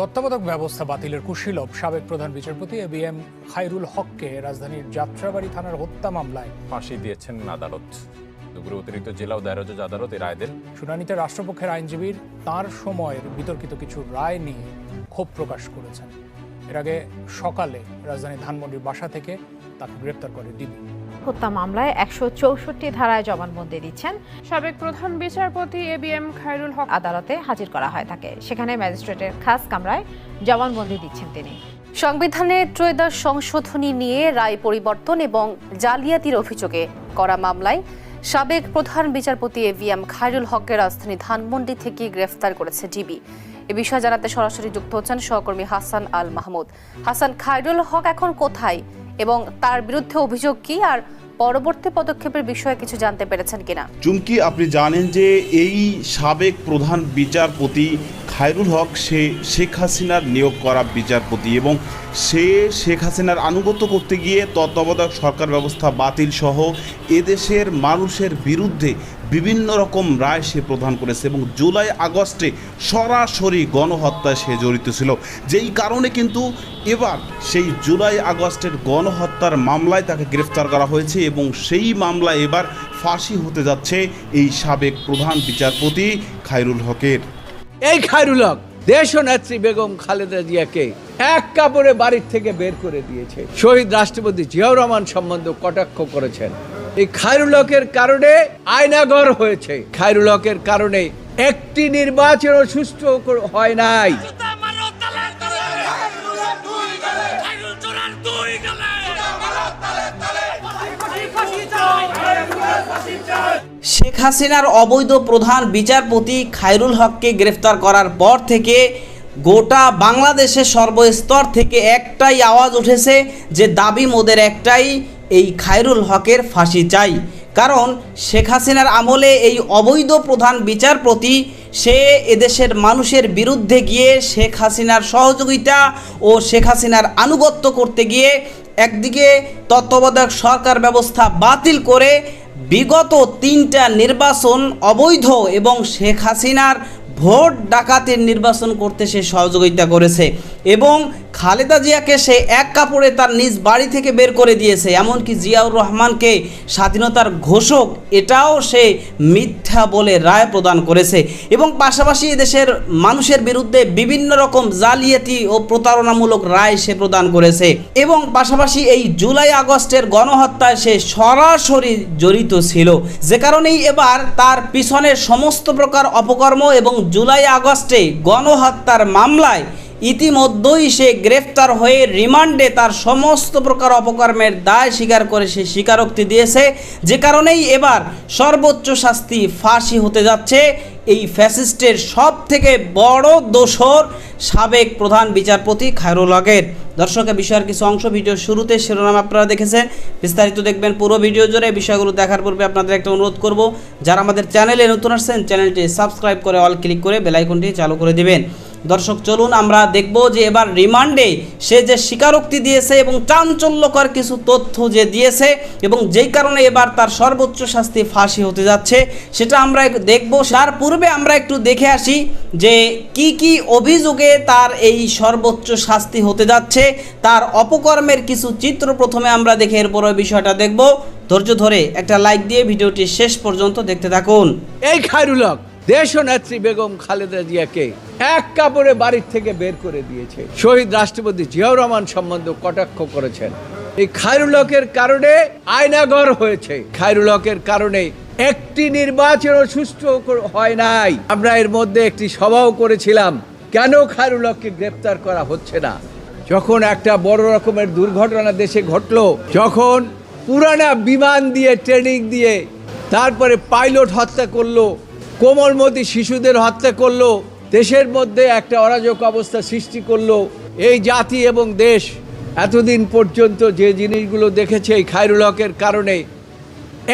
তত্ত্বাবধায়ক ব্যবস্থা বাতিলের কুশীলভ সাবেক প্রধান বিচারপতি এ বি এম খায়রুল হককে রাজধানীর যাত্রাবাড়ি থানার হত্যা মামলায় ফাঁসি দিয়েছেন আদালত। দুপুরে অতিরিক্ত জেলা ও দায়রা জজ আদালত এই রায় দেন। শুনানিতে রাষ্ট্রপক্ষের আইনজীবীর তার সময়ের বিতর্কিত কিছু রায় নিয়ে ক্ষোভ প্রকাশ করেছেন। এর আগে সকালে রাজধানীর ধানমন্ডির বাসা থেকে তাকে গ্রেপ্তার করে ডিবি। হত্যা মামলায় একশো চৌষট্টি ধারায় জবানবন্দি দিচ্ছেন সাবেক প্রধান বিচারপতি A B M Khairul Haque. আদালতে হাজির করা হয় তাকে। সেখানে ম্যাজিস্ট্রেটের খাস কামরায় জবানবন্দি দিচ্ছেন তিনি। সংবিধানে ত্রয়োদশ সংশোধনী নিয়ে রায় পরিবর্তন এবং জালিয়াতির অভিযোগে করা মামলায় সাবেক প্রধান বিচারপতি এ ভি এম খায়রুল হককে রাজধানী ধানমন্ডি থেকে গ্রেফতার করেছে ডিবি। এ বিষয়ে জানাতে সরাসরি যুক্ত হচ্ছেন সহকর্মী হাসান আল মাহমুদ। হাসান খায়রুল হক এখন কোথায়? এবং তার বিরুদ্ধে অভিযোগ কি আর পরবর্তী পদক্ষেপের বিষয়ে কিছু জানতে পেরেছেন কিনা? চুমকি, আপনি জানেন যে এই সাবেক প্রধান বিচারপতি খায়রুল হক, সে শেখ হাসিনার নিয়োগ করা বিচারপতি এবং সে শেখ হাসিনার আনুগত্য করতে গিয়ে তত্ত্বাবধায়ক সরকার ব্যবস্থা বাতিল সহ এদেশের মানুষের বিরুদ্ধে বিভিন্ন রকম রায় সে প্রদান করেছে এবং জুলাই আগস্টে সরাসরি গণহত্যায় সে জড়িত ছিল। যেই কারণে কিন্তু এবার সেই জুলাই আগস্টের গণহত্যার মামলায় তাকে গ্রেফতার করা হয়েছে এবং সেই মামলায় এবার ফাঁসি হতে যাচ্ছে এই সাবেক প্রধান বিচারপতি খায়রুল হকের। এই খায়রুল হক দেশ নেত্রী বেগম খালেদা জিয়াকে এক কাপড়ে বাড়ির থেকে বের করে দিয়েছে। শহীদ রাষ্ট্রপতি জিয়াউর রহমান সম্বন্ধে কটাক্ষ করেছেন। এই খায়রুল হকের কারণে আয়নাগর হয়েছে। খায়রুল হকের কারণে একটি নির্বাচনও সুষ্ঠু হয় নাই। শেখ হাসিনার অবৈধ প্রধান বিচারপতি খায়রুল হককে গ্রেফতার করার পর থেকে গোটা বাংলাদেশের সর্বস্তর থেকে একটাই আওয়াজ উঠেছে যে দাবি মোদের একটাই, এই খায়রুল হকের ফাঁসি চাই। কারণ শেখ হাসিনার আমলে এই অবৈধ প্রধান বিচারপতি, সে এদেশের মানুষের বিরুদ্ধে গিয়ে শেখ হাসিনার সহযোগিতা ও শেখ হাসিনার আনুগত্য করতে গিয়ে একদিকে তত্ত্বাবধায়ক সরকার ব্যবস্থা বাতিল করে বিগত তিনটা নির্বাচন অবৈধ এবং শেখ হাসিনার ভোট ডাকাতের নির্বাচন করতে সে সহযোগিতা করেছে। এবং খালেদা জিয়াকে সে এক কাপড়ে তার নিজ বাড়ি থেকে বের করে দিয়েছে। এমনকি জিয়াউর রহমানকে স্বাধীনতার ঘোষক এটাও সে মিথ্যা বলে রায় প্রদান করেছে। এবং পাশাপাশি দেশের মানুষের বিরুদ্ধে বিভিন্ন রকম জালিয়াতি ও প্রতারণামূলক রায় সে প্রদান করেছে। এবং পাশাপাশি এই জুলাই আগস্টের গণহত্যায় সে সরাসরি জড়িত ছিল। যে কারণেই এবার তার পিছনের সমস্ত প্রকার অপকর্ম এবং জুলাই আগস্টে গণহত্যার মামলায় ইতিমধ্যেই সে গ্রেফতার হয়ে রিমান্ডে তার সমস্ত প্রকার অপকর্মের দায় স্বীকার করে সে স্বীকারোক্তি দিয়েছে। যে কারণেই এবার সর্বোচ্চ শাস্তি ফাঁসি হতে যাচ্ছে। এই ফ্যাসিস্টের সব থেকে বড় দোসর সাবেক প্রধান বিচারপতি খায়রুল হকের। দর্শকের বিষয়ের কিছু অংশ ভিডিও শুরুতে শিরোনাম আপনারা দেখেছেন। বিস্তারিত দেখবেন পুরো ভিডিও জুড়ে। বিষয়গুলো দেখার পূর্বে আপনাদের একটা অনুরোধ করব, যারা আমাদের চ্যানেলে নতুন আসছেন, চ্যানেলটি সাবস্ক্রাইব করে অল ক্লিক করে বেলাইকনটি চালু করে দিবেন। দর্শক, চলুন আমরা দেখব যে এবার রিমান্ডে সে যে স্বীকারোক্তি দিয়েছে এবং চাঞ্চল্যকর কিছু তথ্য যে দিয়েছে এবং যেই কারণে এবার তার সর্বোচ্চ শাস্তি ফাঁসি হতে যাচ্ছে, সেটা আমরা দেখব। তার পূর্বে আমরা একটু দেখে আসি যে কি কি অভিযোগে তার এই সর্বোচ্চ শাস্তি হতে যাচ্ছে। তার অপকর্মের কিছু চিত্র প্রথমে আমরা দেখে এরপর বিষয়টা দেখব। ধৈর্য ধরে একটা লাইক দিয়ে ভিডিওটি শেষ পর্যন্ত দেখতে থাকুন। এই খায়রুল দেশ নেত্রী বেগম খালেদা জিয়াকে এক কাপড়ে বাড়ির থেকে বের করে দিয়েছে। শহীদ রাষ্ট্রপতি জিয়াউর রহমান সম্বন্ধে কটাক্ষ করেছেন। এই খায়রুল হকের কারণে আয়নাগর হয়েছে। খায়রুল হকের কারণে একটি নির্বাচনও সুষ্ঠু হয় নাই। আমরা এর মধ্যে একটি সভাও করেছিলাম। কেন খায়রুল হককে গ্রেপ্তার করা হচ্ছে না? যখন একটা বড় রকমের দুর্ঘটনা দেশে ঘটল, যখন পুরানা বিমান দিয়ে, ট্রেনিং দিয়ে, তারপরে পাইলট হত্যা করল কোমলমতি শিশুদের হত্যা করল, দেশের মধ্যে একটা অরাজক অবস্থা সৃষ্টি করল, এই জাতি এবং দেশ এতদিন পর্যন্ত যে জিনিসগুলো দেখেছে এই খায়রুল হকের কারণে,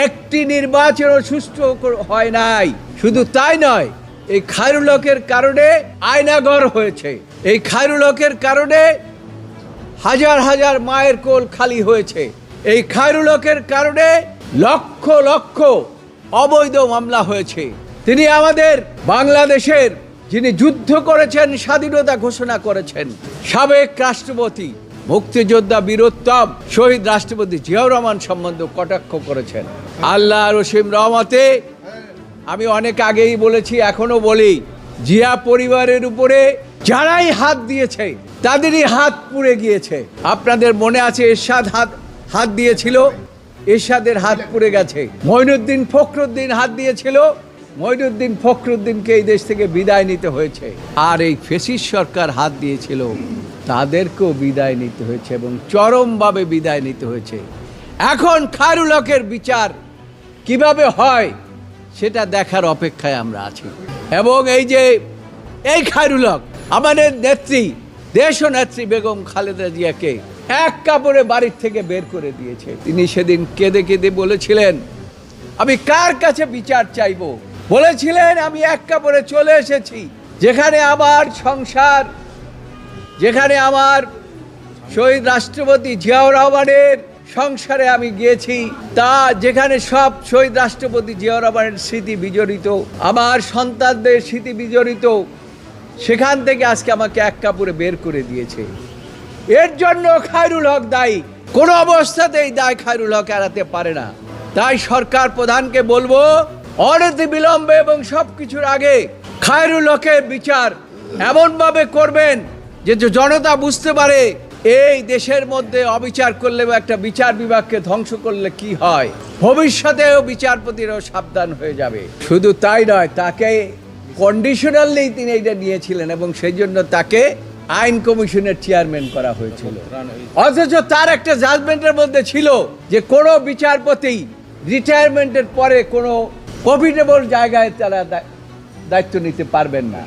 একটি নির্বাচনও সুষ্ঠু হয় নাই। শুধু তাই নয়, এই খায়রুল হকের কারণে আয়নাগর হয়েছে। এই খায়রুল হকের কারণে হাজার হাজার মায়ের কোল খালি হয়েছে। এই খায়রুল হকের কারণে লক্ষ লক্ষ অবৈধ মামলা হয়েছে। তিনি আমাদের বাংলাদেশের যিনি যুদ্ধ করেছেন, স্বাধীনতা ঘোষণা করেছেন, সাবেক রাষ্ট্রপতি মুক্তিযোদ্ধা বীরোত্তম শহীদ রাষ্ট্রপতি জিয়াউর রহমান সম্বন্ধে কটাক্ষ করেছেন। আল্লাহ রসিম রহমতে আমি অনেক আগেই বলেছি এখনও বলি, জিয়া পরিবারের উপরে যারাই হাত দিয়েছে, তাদেরই হাত পুড়ে গিয়েছে। আপনাদের মনে আছে এরশাদ হাত হাত দিয়েছিল? এরশাদের হাত পুড়ে গেছে। মঈনুদ্দিন ফখরুদ্দিন হাত দিয়েছিল? মঈনুদ্দিন ফখরুদ্দিনকে এই দেশ থেকে বিদায় নিতে হয়েছে। আর এই ফেসিস সরকার হাত দিয়েছিল, তাদেরকেও বিদায় নিতে হয়েছে এবং চরমভাবে বিদায় নিতে হয়েছে। এখন খায়রুল হকের বিচার কীভাবে হয়, সেটা দেখার অপেক্ষায় আমরা আছি। এবং এই যে, এই খায়রুল হক, আমাদের নেত্রী, দেশ নেত্রী বেগম খালেদা জিয়াকে এক কাপড়ে বাড়ির থেকে বের করে দিয়েছে। তিনি সেদিন কেঁদে কেঁদে বলেছিলেন, আমি কার কাছে বিচার চাইব? বলেছিলেন, আমি এক কাপড়ে চলে এসেছি, যেখানে আমার সংসার, যেখানে আমার শহীদ রাষ্ট্রপতি জিয়াউর রহমানের সংসারে আমি গিয়েছি। তা যেখানে সব শহীদ রাষ্ট্রপতি জিয়াউর রহমানের স্মৃতি বিজড়িত, আমার সন্তানদের স্মৃতি বিজড়িত, সেখান থেকে আজকে আমাকে এক কাপড়ে বের করে দিয়েছে। এর জন্য খায়রুল হক দায়ী। কোনো অবস্থাতেই দায় খায়রুল হক এড়াতে পারে না। তাই সরকার প্রধানকে বলব অনতি বিলম্বে এবং সব কিছুর আগে খায়রুল হকের বিচার এমনভাবে করবেন যে জনতা বুঝতে পারে এই দেশের মধ্যে অবিচার করলে একটা বিচার বিভাগকে ধ্বংস করলে কি হয়? ভবিষ্যতেও বিচারপতিরাও সাবধান হয়ে যাবে। শুধু তাই নয়, তাকে কন্ডিশনালি তিনি এটা নিয়েছিলেন এবং সেই জন্য তাকে আইন কমিশনের চেয়ারম্যান করা হয়েছিল। অথচ তার একটা জাজমেন্টের মধ্যে ছিল যে কোনো বিচারপতি রিটায়ারমেন্টের পরে কোনো প্রফিটেবল জায়গায় তারা দায়িত্ব নিতে পারবেন না।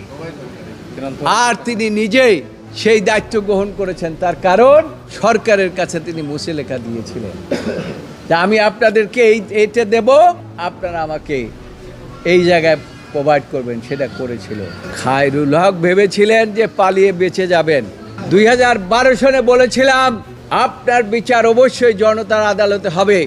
আর তিনি নিজেই সেই দায়িত্ব গ্রহণ করেছেন। তার কারণ সরকারের কাছে তিনি মুছে লেখা দিয়েছিলেন। আমি আপনাদেরকে এই এটা দেব, আপনারা আমাকে এই জায়গায় প্রোভাইড করবেন, সেটা করেছিল। খায়রুল হক ভেবেছিলেন যে পালিয়ে বেঁচে যাবেন। দুই সনে বলেছিলাম, আপনার বিচার অবশ্যই জনতার আদালতে হবে।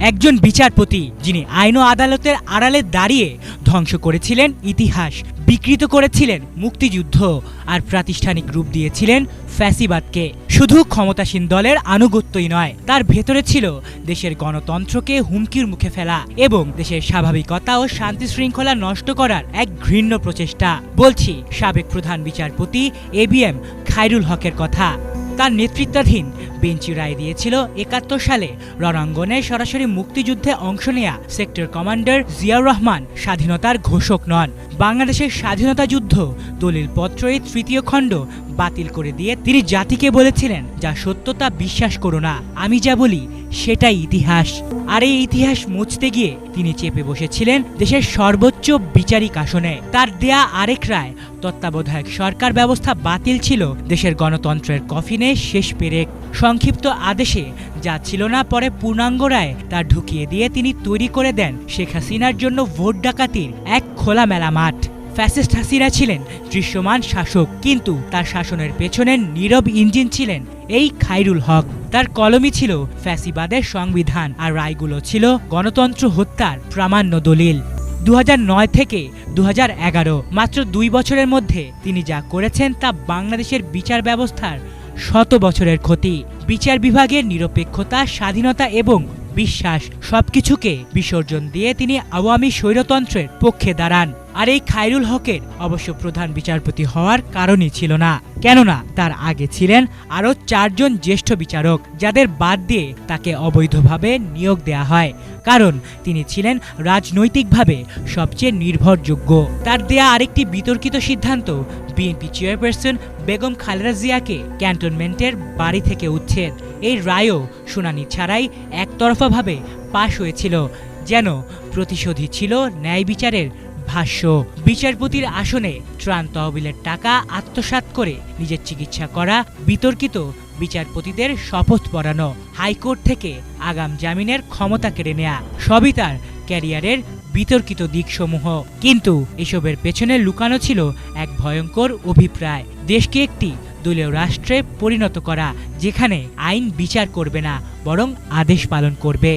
একজন বিচারপতি যিনি আইন ও আদালতের আড়ালে দাঁড়িয়ে ধ্বংস করেছিলেন ইতিহাস, বিকৃত করেছিলেন মুক্তিযুদ্ধ আর প্রাতিষ্ঠানিক রূপ দিয়েছিলেন ফ্যাসিবাদকে। শুধু ক্ষমতাসীন দলের আনুগত্যই নয়, তার ভেতরে ছিল দেশের গণতন্ত্রকে হুমকির মুখে ফেলা এবং দেশের স্বাভাবিকতা ও শান্তি শৃঙ্খলা নষ্ট করার এক ঘৃণ্য প্রচেষ্টা। বলছি, সাবেক প্রধান বিচারপতি এ বি এম খায়রুল হকের কথা। তার নেতৃত্বাধীন বেঞ্চি রায় দিয়েছিল একাত্তর সালে। রণাঙ্গনে সরাসরি মুক্তিযুদ্ধে অংশ নেয়া সেক্টর কমান্ডার জিয়াউর রহমান স্বাধীনতার ঘোষক নন। বাংলাদেশের স্বাধীনতা যুদ্ধ দলিল পত্রের তৃতীয় খণ্ড বাতিল করে দিয়ে তিনি জাতিকে বলেছিলেন, যা সত্যতা বিশ্বাস করো না। আমি যা বলি, সেটাই ইতিহাস। আর এই ইতিহাস মুছতে গিয়ে তিনি চেপে বসেছিলেন দেশের সর্বোচ্চ বিচারিক আসনে। তার দেয়া আরেক রায়, তত্ত্বাবধায়ক সরকার ব্যবস্থা বাতিল ছিল দেশের গণতন্ত্রের কফিনে শেষ পেরেক। সংক্ষিপ্ত আদেশে, যা ছিল না পরে পূর্ণাঙ্গ রায় তা ঢুকিয়ে দিয়ে তিনি তৈরি করে দেন শেখ হাসিনার জন্য ভোট ডাকাতির এক খোলামেলা মাঠ। ফ্যাসিস্ট হাসিনা ছিলেন দৃশ্যমান শাসক, কিন্তু তার শাসনের পেছনে নীরব ইঞ্জিন ছিলেন এই খাইরুল হক। তার কলমই ছিল ফ্যাসিবাদের সংবিধান আর রায়গুলো ছিল গণতন্ত্র হত্যার প্রামাণ্য দলিল। দু হাজার নয় থেকে দু হাজার এগারো, মাত্র দুই বছরের মধ্যে তিনি যা করেছেন তা বাংলাদেশের বিচার ব্যবস্থার শত বছরের ক্ষতি। বিচার বিভাগের নিরপেক্ষতা, স্বাধীনতা এবং বিশ্বাস সবকিছুকে বিসর্জন দিয়ে তিনি আওয়ামী স্বৈরতন্ত্রের পক্ষে দাঁড়ান। আর এই খায়রুল হকের অবশ্য প্রধান বিচারপতি হওয়ার কারণই ছিল না। কেননা তার আগে ছিলেন আরও চারজন জ্যেষ্ঠ বিচারক, যাদের বাদ দিয়ে তাকে অবৈধভাবে নিয়োগ দেয়া হয়। কারণ তিনি ছিলেন রাজনৈতিকভাবে সবচেয়ে নির্ভরযোগ্য। তার দেয়া আরেকটি বিতর্কিত সিদ্ধান্ত বিএনপি চেয়ারপারসন বেগম খালেদা জিয়াকে ক্যান্টনমেন্টের বাড়ি থেকে উচ্ছেদ। এই রায়ও শুনানি ছাড়াই একতরফাভাবে পাশ হয়েছিল, যেন প্রতিশোধী ছিল ন্যায় বিচারের ভাষ্য, বিচারপতির আসনে ত্রাণ তহবিলের টাকা আত্মসাৎ করে নিজের চিকিৎসা করা, বিতর্কিত বিচারপতিদের শপথ পড়ানো হাইকোর্ট থেকে আগাম জামিনের ক্ষমতা কেড়ে নেয়া, সবই তার ক্যারিয়ারের বিতর্কিত দিকসমূহ। কিন্তু এসবের পেছনে লুকানো ছিল এক ভয়ঙ্কর অভিপ্রায়। দেশকে একটি দলীয় রাষ্ট্রে পরিণত করা, যেখানে আইন বিচার করবে না, বরং আদেশ পালন করবে।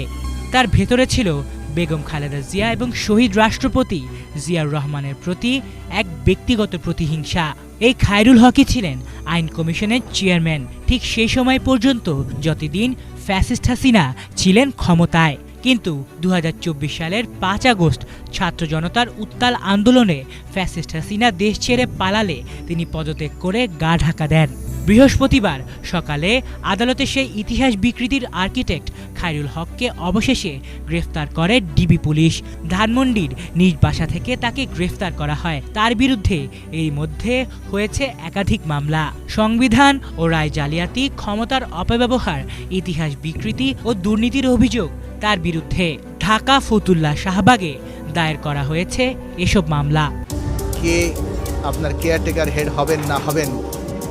তার ভেতরে ছিল বেগম খালেদা জিয়া এবং শহীদ রাষ্ট্রপতি জিয়াউর রহমানের প্রতি এক ব্যক্তিগত প্রতিহিংসা। এই খায়রুল হকই ছিলেন আইন কমিশনের চেয়ারম্যান। ঠিক সেই সময় পর্যন্ত যতদিন ফ্যাসিস্ট হাসিনা ছিলেন ক্ষমতায়। কিন্তু দু হাজার চব্বিশ সালের পাঁচ আগস্ট ছাত্র জনতার উত্তাল আন্দোলনে ফ্যাসিস্ট হাসিনা দেশ ছেড়ে পালালে তিনি পদত্যাগ করে গা ঢাকা দেন। বৃহস্পতিবার সকালে আদালতে সেই ইতিহাস বিকৃতির আর্কিটেক্ট খায়রুল হককে অবশেষে গ্রেফতার করে ডিবি পুলিশ। ধানমন্ডির নিজ বাসা থেকে তাকে গ্রেফতার করা হয়। তার বিরুদ্ধে এই মধ্যে হয়েছে একাধিক মামলা। সংবিধান ও রায় জালিয়াতি, ক্ষমতার অপব্যবহার, ইতিহাস বিকৃতি ও দুর্নীতির অভিযোগ তার বিরুদ্ধে। ঢাকা ফতুল্লা শাহবাগে দায়ের করা হয়েছে এসব মামলা। কে আপনার কেয়ারটেকার হেড হবেন না হবেন?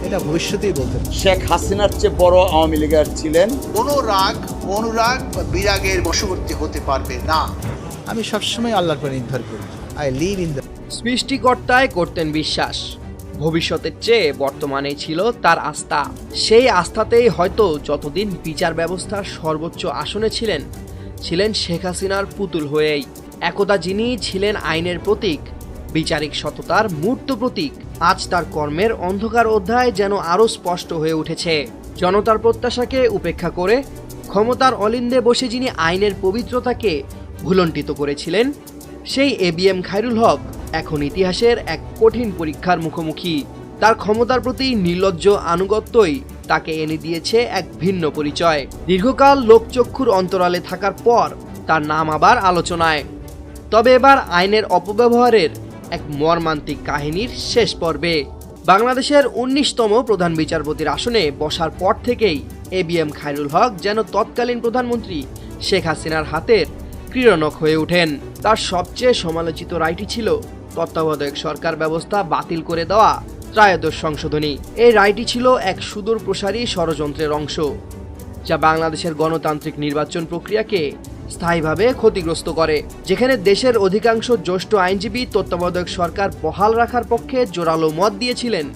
এটা ভবিষ্যতেই বলতে। শেখ হাসিনার চেয়ে বড় আওয়ামী লীগের ছিলেন? কোনো রাগ অনুরাগ বা বিরাগের বশবর্তী হতে পারবে না। আমি সবসময় আল্লাহর পরে নির্ভর করি। আই লিভ ইন দ্য সৃষ্টিকর্তায় করতেন বিশ্বাস। ভবিষ্যতের চেয়ে বর্তমানে ছিল তার আস্থা। সেই আস্থাতেই হয়তো যতদিন বিচার ব্যবস্থার সর্বোচ্চ আসনে ছিলেন ছিলেন শেখ হাসিনার পুতুল হয়েই। একদা যিনি ছিলেন আইনের প্রতীক বিচারিক সততার মূর্ত প্রতীক। আজ তার কর্মের অন্ধকার অধ্যায় যেন আরও স্পষ্ট হয়ে উঠেছে। জনতার প্রত্যাশাকে উপেক্ষা করে ক্ষমতার অলিন্দে বসে যিনি আইনের পবিত্রতাকে ভুলণ্টিত করেছিলেন, সেই এবিএম খায়রুল হক এখন ইতিহাসের এক কঠিন পরীক্ষার মুখোমুখি। তার ক্ষমতার প্রতি নির্লজ্জ আনুগত্যই তাকে এনে দিয়েছে এক ভিন্ন পরিচয়। দীর্ঘকাল লোকচক্ষুর অন্তরালে থাকার পর তার নাম আবার আলোচনায়। তবে এবার আইনের অপব্যবহারের এক মর্মান্তিক কাহিনীর শেষ পর্বে। বাংলাদেশের উনিশতম প্রধান বিচারপতির আসনে বসার পর থেকেই এবিএম খায়রুল হক যেন তৎকালীন প্রধানমন্ত্রী শেখ হাসিনার হাতের ক্রীড়নক হয়ে ওঠেন। তার সবচেয়ে সমালোচিত রায়টি ছিল তত্ত্বাবধায়ক সরকার ব্যবস্থা বাতিল করে দেওয়া ত্রায়োদশ সংশোধনী। এই রায়টি ছিল এক সুদূর প্রসারী ষড়যন্ত্রের অংশ, যা বাংলাদেশের গণতান্ত্রিক নির্বাচন প্রক্রিয়াকে স্থায়ীভাবে ক্ষতিগ্রস্ত করে। যেখানে দেশের অধিকাংশ জ্যেষ্ঠ আইনজীবী, তত্ত্বাবধায়ক সরকার বহাল রাখার পক্ষে জোরালো মত দিয়েছিলেন।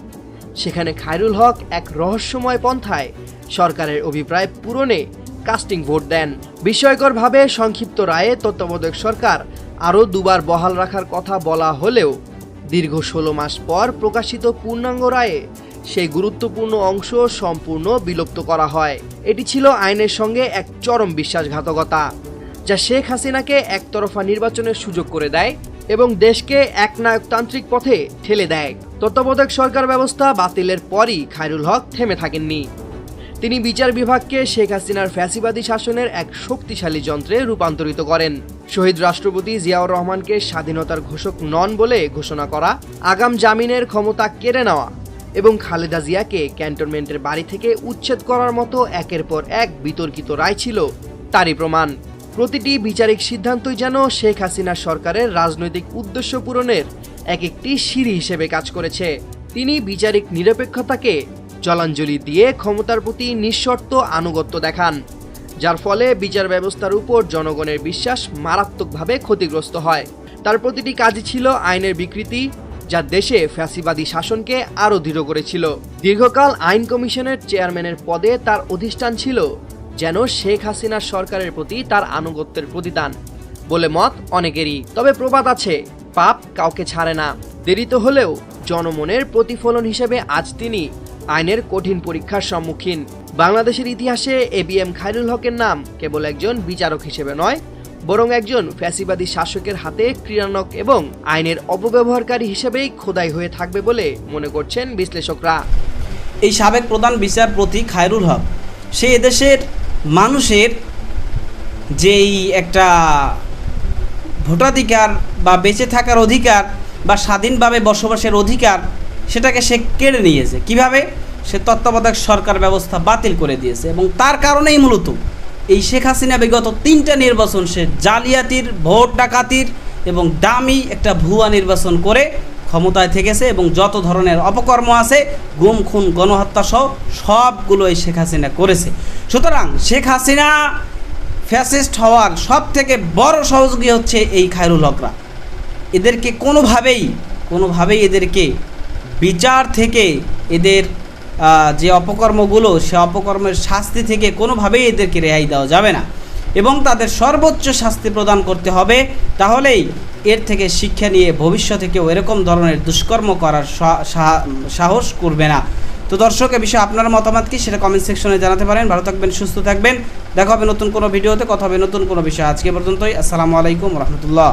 সেখানে খায়রুল হক এক রহস্যময় পন্থায় সরকারের অভিপ্রায় পূরণে কাস্টিং ভোট দেন। বিস্ময়করভাবে সংক্ষিপ্ত রায়ে তত্ত্বাবধায়ক সরকার আরও দুবার বহাল রাখার কথা বলা হলেও দীর্ঘ ষোলো মাস পর প্রকাশিত পূর্ণাঙ্গ রায়ে সেই গুরুত্বপূর্ণ অংশ সম্পূর্ণ বিলুপ্ত করা হয়। এটি ছিল আইনের সঙ্গে এক চরম বিশ্বাসঘাতকতা। যা শেখ হাসিনাকে একতরফা নির্বাচনের সুযোগ করে দেয় এবং দেশকে একনায়কতান্ত্রিক পথে ঠেলে দেয়। তত্ত্বাবধায়ক সরকার ব্যবস্থা বাতিলের পরই খায়রুল হক থেমে থাকেননি। তিনি বিচার বিভাগকে শেখ হাসিনার ফ্যাসিবাদী শাসনের এক শক্তিশালী যন্ত্রে রূপান্তরিত করেন। শহীদ রাষ্ট্রপতি জিয়াউর রহমানকে স্বাধীনতার ঘোষক নন বলে ঘোষণা করা, আগাম জামিনের ক্ষমতা কেড়ে নেওয়া এবং খালেদা জিয়াকে ক্যান্টনমেন্টের বাড়ি থেকে উচ্ছেদ করার মতো একের পর এক বিতর্কিত রায় ছিল তারই প্রমাণ। প্রতিটি বিচারিক সিদ্ধান্তই যেন শেখ হাসিনা সরকারের রাজনৈতিক উদ্দেশ্য পূরণের এক একটি সিঁড়ি হিসেবে কাজ করেছে। তিনি বিচারিক নিরপেক্ষতাকে জলাঞ্জলি দিয়ে ক্ষমতার প্রতি নিঃশর্ত আনুগত্য দেখান, যার ফলে বিচার ব্যবস্থার উপর জনগণের বিশ্বাস মারাত্মকভাবে ক্ষতিগ্রস্ত হয়। তার প্রতিটি কাজই ছিল আইনের বিকৃতি, যা দেশে ফ্যাসিবাদী শাসনকে আরও দৃঢ় করেছিল। দীর্ঘকাল আইন কমিশনের চেয়ারম্যানের পদে তার অধিষ্ঠান ছিল যেন শেখ হাসিনার সরকারের প্রতি তার আনুগত্যের প্রতিদান বলে মত অনেকেরই। তবে প্রবাদ আছে, পাপ কাউকে ছাড়ে না। দেরিতে হলেও জনমনের প্রতিফলন হিসেবে আজ তিনি আইনের কঠিন পরীক্ষার সম্মুখীন। বাংলাদেশের ইতিহাসে এবিএম খায়রুল হকের নাম কেবল একজন বিচারক হিসেবে নয়, বরং একজন ফ্যাসিবাদী শাসকের হাতে ক্রীড়ানক এবং আইনের অপব্যবহারকারী হিসেবেই খোদাই হয়ে থাকবে বলে মনে করছেন বিশ্লেষকরা। এই সাবেক প্রধান বিচারপতি খায়রুল হক, সে এদেশের মানুষের যেই একটা ভোটাধিকার বা বেঁচে থাকার অধিকার বা স্বাধীনভাবে বসবাসের অধিকার, সেটাকে সে কেড়ে নিয়েছে। কীভাবে? সে তত্ত্বাবধায়ক সরকার ব্যবস্থা বাতিল করে দিয়েছে এবং তার কারণেই মূলত এই শেখ হাসিনা বিগত তিনটা নির্বাচন সে জালিয়াতির, ভোট ডাকাতির এবং দামি একটা ভুয়া নির্বাচন করে ক্ষমতায় থেকেছে এবং যত ধরনের অপকর্ম আছে, গুম, খুন, গণহত্যা সহ সবগুলোই শেখ হাসিনা করেছে। সুতরাং শেখ হাসিনা ফ্যাসিস্ট হওয়ার সব থেকে বড় সহযোগী হচ্ছে এই খায়রুল হকরা এদেরকে কোনোভাবেই কোনোভাবেই এদেরকে বিচার থেকে এদের যে অপকর্মগুলো, সে অপকর্মের শাস্তি থেকে কোনোভাবেই এদেরকে রেহাই দেওয়া যাবে না। এবং তাদের সর্বোচ্চ শাস্তি প্রদান করতে হবে, তাহলেই এর থেকে শিক্ষা নিয়ে ভবিষ্যতে কেউ এরকম ধরনের দুষ্কর্ম করার সাহস করবে না। তো দর্শক, এ বিষয়ে আপনার মতামত কি সেটা কমেন্ট সেকশনে জানাতে পারেন। ভালো থাকবেন, সুস্থ থাকবেন। দেখা হবে নতুন কোনো ভিডিওতে কথা হবে নতুন কোনো বিষয় আজকে পর্যন্তই। আসসালামু আলাইকুম রহমতুল্লাহ।